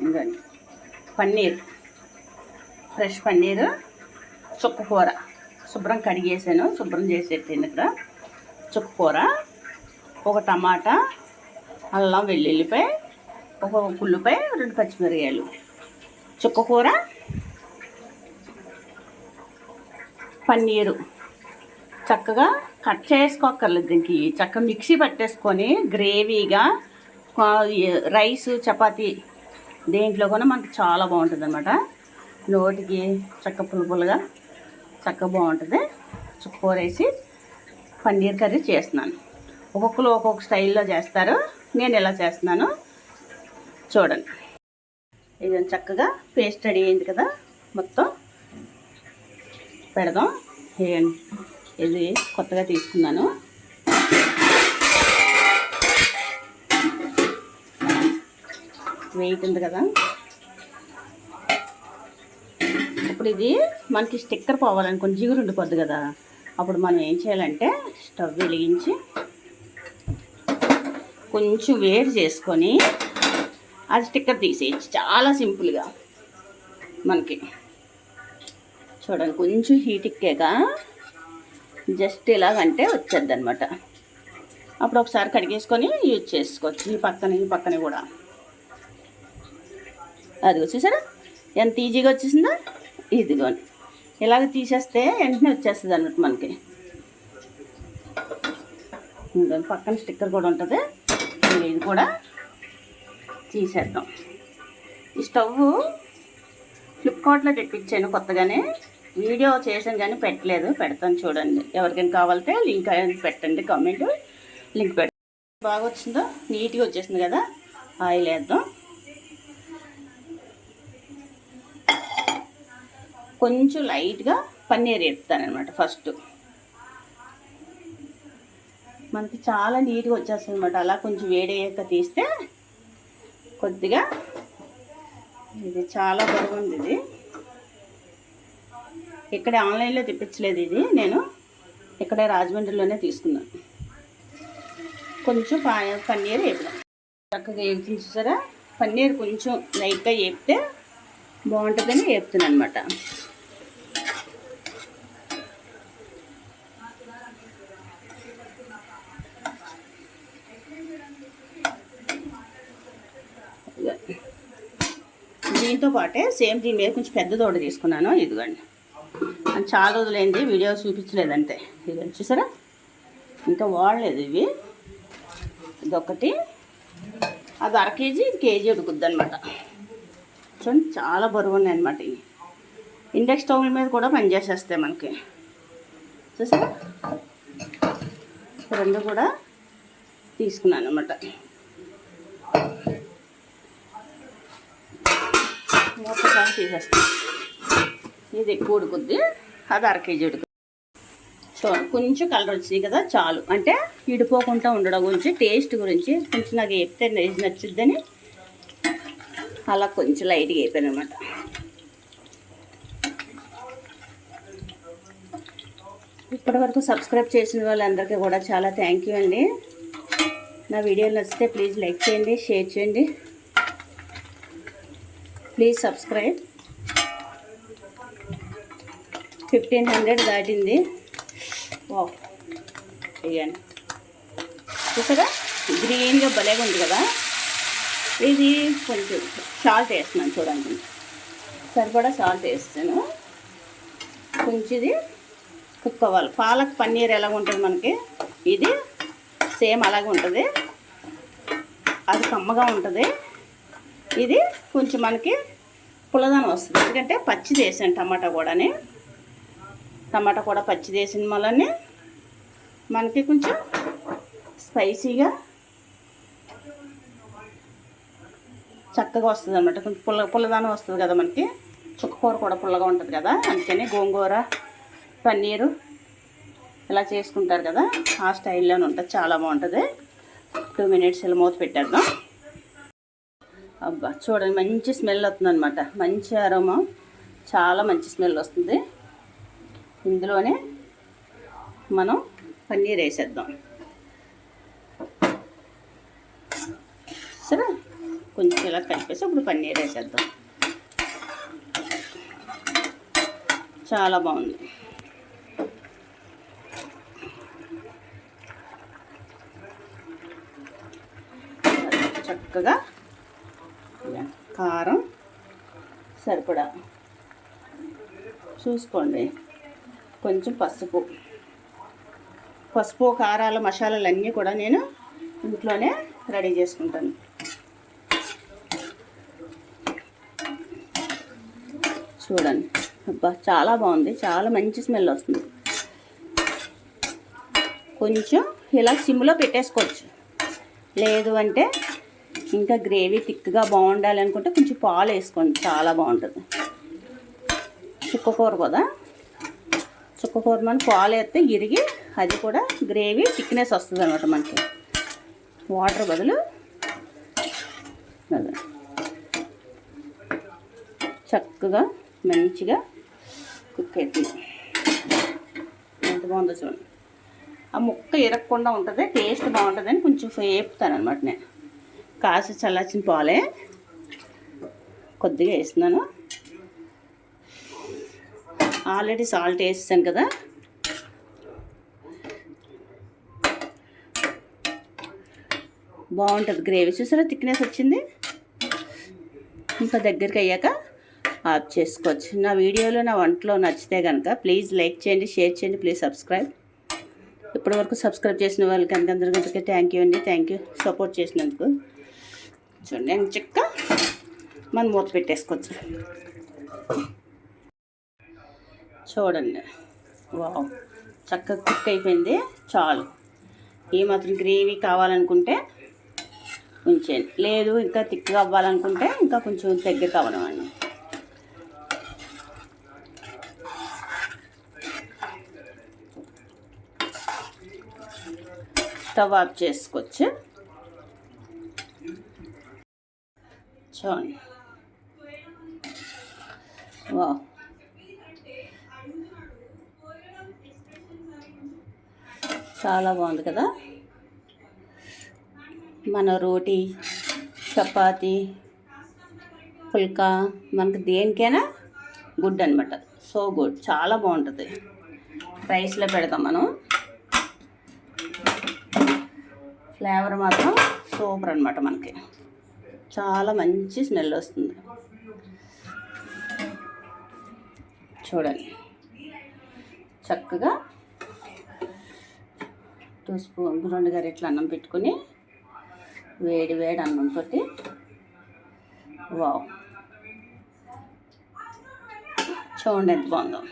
ఇంకండి పన్నీర్. ఫ్రెష్ పన్నీరు. చుక్క కూర. శుభ్రం కడిగేసాను. శుభ్రం చేసేట్టాను ఇక్కడ. చుక్క కూర. ఒక టమాటా. అల్లం వెల్లుల్లిపై ఒక ఉల్లిపాయ రెండు పచ్చిమిరకాయలు చుక్క కూర. పన్నీరు. చక్కగా కట్ చేసుకోక్కర్లేదు దీనికి. చక్కగా మిక్సీ పట్టేసుకొని గ్రేవీగా రైస్ చపాతీ దేంట్లో కూడా మనకి చాలా బాగుంటుంది అనమాట నోటికి చక్క పులుపులుగా చక్క బాగుంటుంది. చుక్కూర వేసి పన్నీర్ కర్రీ చేస్తున్నాను. ఒక్కొక్కరు ఒక్కొక్క స్టైల్లో చేస్తారు. నేను ఇలా చేస్తున్నాను చూడండి. ఇది చక్కగా పేస్ట్ రెడీ అయింది కదా మొత్తం. పెడదాం. ఇది కొత్తగా తీసుకున్నాను. వెయిట్ ఉంది కదా. ఇప్పుడు ఇది మనకి స్టిక్కర్ పోవాలనుకోండి జిగురు ఉండిపోద్ది కదా. అప్పుడు మనం ఏం చేయాలంటే స్టవ్ వెలిగించి కొంచెం వేడి చేసుకొని అది స్టిక్కర్ తీసేయచ్చు. చాలా సింపుల్గా మనకి. చూడండి కొంచెం హీట్ ఎక్కాక జస్ట్ ఇలాగంటే వచ్చేద్ది అనమాట అప్పుడు ఒకసారి కడిగేసుకొని యూజ్ చేసుకోవచ్చు. ఈ పక్కన ఈ పక్కన కూడా. అది చూసారా? ఎంత ఈజీగా వచ్చేసిందో? ఇదిగోండి ఇలాగ తీసేస్తే వెంటనే వచ్చేస్తుంది అన్నట్టు మనకి. పక్కన స్టిక్కర్ కూడా ఉంటుంది. ఇది కూడా తీసేద్దాం. ఈ స్టవ్ ఫ్లిప్కార్ట్లో తెప్పించాను కొత్తగానే. వీడియో చేసాను కానీ పెట్టలేదు. పెడతాను చూడండి. ఎవరికైనా కావాలంటే లింక్ పెట్టండి కామెంట్. లింక్ పెట్టండి బాగా వచ్చిందో? నీట్గా వచ్చేసింది కదా? ఆయిల్ వేద్దాం. కొంచెం లైట్గా పన్నీర్ వేపుతానమాట ఫస్ట్. మనకి చాలా నీట్గా వచ్చేస్తుంది అనమాట అలా కొంచెం వేడయ్యాక తీస్తే కొద్దిగా ఇది చాలా బాగుంది ఇది. ఇక్కడ ఆన్లైన్లో తెప్పించలేదు ఇది నేను. ఇక్కడే రాజమండ్రిలోనే తీసుకున్నాను కొంచెం పా పన్నీర్ వేపుదాం చక్కగా వేపుతుంది చూసారా? పన్నీర్ కొంచెం లైట్గా వేపితే బాగుంటుందని వేపుతున్నాను అనమాట దీంతో పాటే సేమ్ దీని మీద కొంచెం పెద్ద తోట తీసుకున్నాను ఇదిగోండి. అని చాలా రోజులైంది వీడియో చూపించలేదంటే ఇది చూసారా? ఇంకా వాడలేదు ఇవి. ఇదొకటి అది అర కేజీ ఇది కేజీ ఉడుకుద్ది అనమాట చూడండి చాలా బరువు ఉన్నాయి అనమాట ఇవి. ఇండక్స్ స్టవ్ మీద కూడా పనిచేసేస్తాయి మనకి. చూసారా? రెండు కూడా తీసుకున్నాను అనమాట మూతకాయ తీసేస్తాను ఇది ఎక్కువ ఉడుకుద్ది. అది అర కేజీ ఉడుకు సో కొంచెం కలర్ వచ్చింది కదా చాలు. అంటే ఇడిపోకుండా ఉండడం గురించి టేస్ట్ గురించి కొంచెం నాకు చెప్తే నచ్చుద్దని అలా కొంచెం లైట్గా అయిపోయాను అనమాట ఇప్పటి వరకు సబ్స్క్రైబ్ చేసిన వాళ్ళందరికీ కూడా చాలా థ్యాంక్ యూ అండి. నా వీడియోలు నచ్చితే ప్లీజ్ లైక్ చేయండి షేర్ చేయండి. ప్లీజ్ సబ్స్క్రైబ్ ఫిఫ్టీన్ హండ్రెడ్ దాటింది. వావ్ ఇవ్వండి చూసారా? గ్రీన్గా భలేగా ఉంది కదా? ఇది కొంచెం సాల్ట్ వేస్తున్నాను చూడండి. సరిపడా సాల్ట్ వేస్తాను. కొంచెం ఇది కుక్ అవ్వాలి. పాలక్ పన్నీర్ ఎలా ఉంటుంది మనకి? ఇది సేమ్ అలాగే ఉంటుంది. అది కమ్మగా ఉంటుంది. ఇది కొంచెం మనకి పులదనం వస్తుంది. ఎందుకంటే పచ్చిది వేసాను టమాటా కూడాని. టమాటా కూడా పచ్చిది వేసిన వల్లనే మనకి కొంచెం స్పైసీగా చక్కగా వస్తుంది అనమాట కొంచెం పుల్ల పుల్లదానం వస్తుంది కదా మనకి. చుక్కకూర కూడా పుల్లగా ఉంటుంది కదా. అందుకని గోంగూర పన్నీరు ఇలా చేసుకుంటారు కదా. ఆ స్టైల్లోనే ఉంటుంది. చాలా బాగుంటుంది. టూ మినిట్స్ ఇలా మూత పెట్టేద్దాం. అబ్బా చూడండి మంచి స్మెల్ వస్తుంది అనమాట మంచి అరోమా. చాలా మంచి స్మెల్ వస్తుంది. ఇందులోనే మనం పన్నీర్ వేసేద్దాం. సరే? కొంచెం ఇలా కలిపేసి ఇప్పుడు పన్నీర్ వేసేద్దాం. చాలా బాగుంది. చక్కగా కారం సరిపడా. చూసుకోండి. కొంచెం పసుపు. పసుపు కారాలు మసాలాలు అన్నీ కూడా నేను ఇంట్లోనే రెడీ చేసుకుంటాను. చూడండి. అబ్బా చాలా బాగుంది. చాలా మంచి స్మెల్ వస్తుంది. కొంచెం ఇలా సిమ్లో పెట్టేసుకోవచ్చు. లేదు అంటే ఇంకా గ్రేవీ థిక్గా బాగుండాలి అనుకుంటే కొంచెం పాలు వేసుకోండి. చాలా బాగుంటుంది. చుక్కకూర కదా? చుక్కకూర మనం పాలు వేస్తే ఇరిగి అది కూడా గ్రేవీ థిక్నెస్ వస్తుంది అనమాట మనకి. వాటర్ బదులు చక్కగా మంచిగా కుక్ అవుతుంది ఎంత బాగుందో చూడండి. ఆ ముక్క ఇరగకుండా ఉంటుంది టేస్ట్ బాగుంటుందని కొంచెం వేపుతాను అనమాట నేను. కాసి చల్లార్చిన పాలే కొద్దిగా వేస్తున్నాను. ఆల్రెడీ సాల్ట్ వేసాను కదా. బాగుంటుంది గ్రేవీ. చూసారా థిక్నెస్ వచ్చింది? ఇంకా దగ్గరికి అయ్యాక ఆఫ్ చేసుకోవచ్చు. నా వీడియోలో నా వంటలో నచ్చితే కనుక ప్లీజ్ లైక్ చేయండి షేర్ చేయండి ప్లీజ్ సబ్స్క్రైబ్. ఇప్పటివరకు సబ్స్క్రైబ్ చేసిన వాళ్ళకి అందరికీ థ్యాంక్ యూ అండి. Thank you. సపోర్ట్ చేసినందుకు. చూడండి చిక్క చెక్క మనం మూత పెట్టేసుకోవచ్చు. చూడండి. వావ్ చక్కగా కుక్ అయిపోయింది. చాలు. ఏ మాత్రం గ్రేవీ కావాలనుకుంటే ఉంచేయండి. లేదు ఇంకా థిక్గా అవ్వాలనుకుంటే ఇంకా కొంచెం దగ్గర కావాలండి స్టవ్ ఆఫ్ చేసుకోవచ్చు. చూడండి వా చాలా బాగుంది కదా? మన రోటీ చపాతి పుల్కా మనకి దేనికైనా గుడ్ అనమాట సో గుడ్. చాలా బాగుంటుంది. రైస్లో పెడతాం మనం. ఫ్లేవర్ మాత్రం సూపర్ అనమాట మనకి. చాలా మంచి స్మెల్ వస్తుంది. చూడండి. చక్కగా టూ స్పూన్ రెండు గరిటెలు అన్నం పెట్టుకుని వేడి వేడి అన్నంతో వావ్. చూడండి ఎంత బాగుందో.